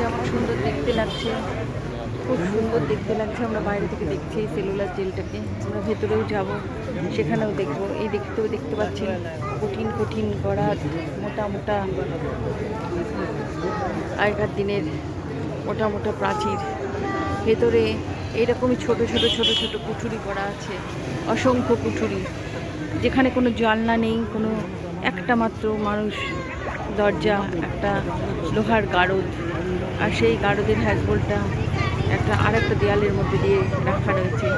যেমন সুন্দর দেখতে লাগছে, খুব সুন্দর দেখতে লাগছে। আমরা বাইরে থেকে দেখছি এই সেলুলার জেলটাকে। আমরা ভেতরেও যাব, সেখানেও দেখব। এই দেখতেও দেখতে পাচ্ছি কঠিন কঠিন গড়া, মোটা মোটা আগেকার দিনের মোটা মোটা প্রাচীর। ভেতরে এইরকমই ছোট ছোট ছোট ছোট কুঠুরি করা আছে, অসংখ্য কুঠুরি। যেখানে কোনো জানলা নেই, কোনো একটা মাত্র মানুষ, দরজা, একটা লোহার গারদ। আর সেই গারদের হ্যাজবোলটা একটা আর একটা দেয়ালের মধ্যে দিয়ে রাখা রয়েছে।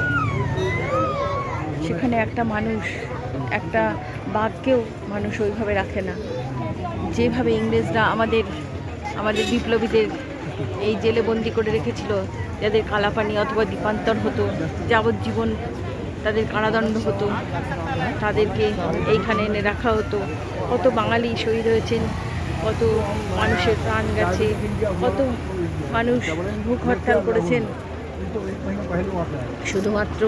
সেখানে একটা মানুষ, একটা বাঘকেও মানুষ ওইভাবে রাখে না। যেভাবে ইংরেজরা আমাদের আমাদের বিপ্লবীদের এই জেলে বন্দি করে রেখেছিল, যাদের কালাপানি অথবা দ্বীপান্তর হতো, যাবজ্জীবন তাদের কারাদণ্ড হতো, তাদেরকে এইখানে এনে রাখা হতো। কত বাঙালি শহীদ হয়েছেন কত মানুষের প্রাণ গেছে, কত মানুষ ভূখ হরতাল করেছেন। শুধুমাত্র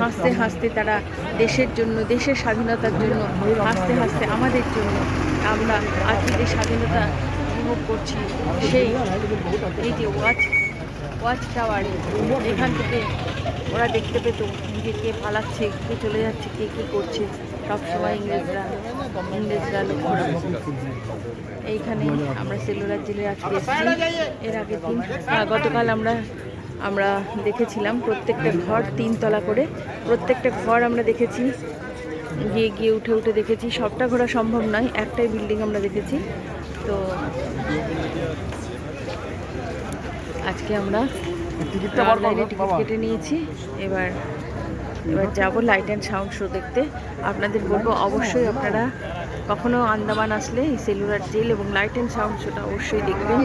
হাসতে হাসতে তারা দেশের জন্য, দেশের স্বাধীনতার জন্য, হাসতে হাসতে আমাদের জন্য আমরা আজকে যে স্বাধীনতা উপভোগ করছি, সেই এই যে ওয়াচ ওয়াচ টাওয়ার এখান থেকে ওরা দেখতে পেত যে কে পালাচ্ছে, কে চলে যাচ্ছে, কে কী করছে। সবসময় ইংরেজরা ইংরেজরা এইখানে আমরা সেলুলার জেলে আজকে এর দিন গতকাল আমরা আমরা দেখেছিলাম প্রত্যেকটা ঘর তিনতলা করে। প্রত্যেকটা ঘর আমরা দেখেছি, গিয়ে গিয়ে উঠে উঠে দেখেছি। সবটা ঘোরা সম্ভব নয়, একটাই বিল্ডিং আমরা দেখেছি। তো আজকে আমরা টিকিট কেটে নিয়েছি। এবার এবার যাব লাইট অ্যান্ড সাউন্ড শো দেখতে। আপনাদের বলব অবশ্যই আপনারা কখনো আন্দামান আসলে এই সেলুলার জেল এবং লাইট অ্যান্ড সাউন্ড শোটা অবশ্যই দেখবেন।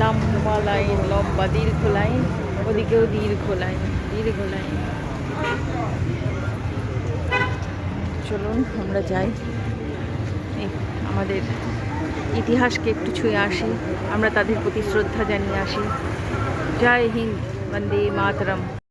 লম্বা লাইন লম্বা দীর্ঘ লাইন ওদিকেও দীর্ঘ লাইন দীর্ঘ লাইন চলুন, আমরা যাই। আমাদের ইতিহাসকে একটু ছুঁয়ে আসি। আমরা তাদের প্রতি শ্রদ্ধা জানিয়ে আসি। জয় হিন্দ, বন্দে মাতরম।